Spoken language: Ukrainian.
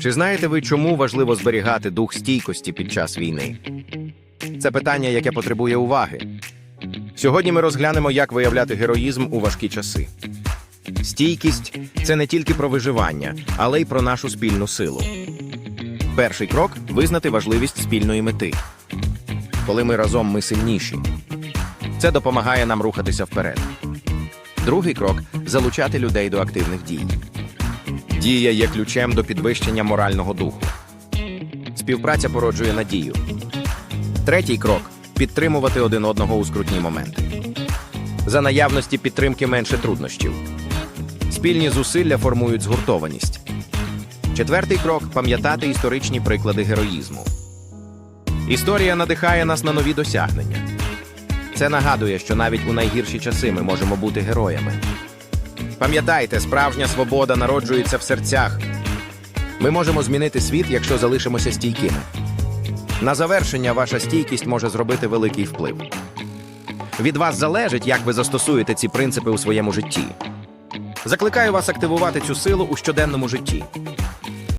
Чи знаєте ви, чому важливо зберігати дух стійкості під час війни? Це питання, яке потребує уваги. Сьогодні ми розглянемо, як виявляти героїзм у важкі часи. Стійкість це не тільки про виживання, але й про нашу спільну силу. Перший крок визнати важливість спільної мети. Коли ми разом ми сильніші. Це допомагає нам рухатися вперед. Другий крок залучати людей до активних дій. Дія є ключем до підвищення морального духу. Співпраця породжує надію. Третій крок підтримувати один одного у скрутні моменти. За наявності підтримки менше труднощів. Спільні зусилля формують згуртованість. Четвертий крок пам'ятати історичні приклади героїзму. Історія надихає нас на нові досягнення. Це нагадує, що навіть у найгірші часи ми можемо бути героями. Пам'ятайте, справжня свобода народжується в серцях. Ми можемо змінити світ, якщо залишимося стійкими. На завершення ваша стійкість може зробити великий вплив. Від вас залежить, як ви застосуєте ці принципи у своєму житті. Закликаю вас активувати цю силу у щоденному житті.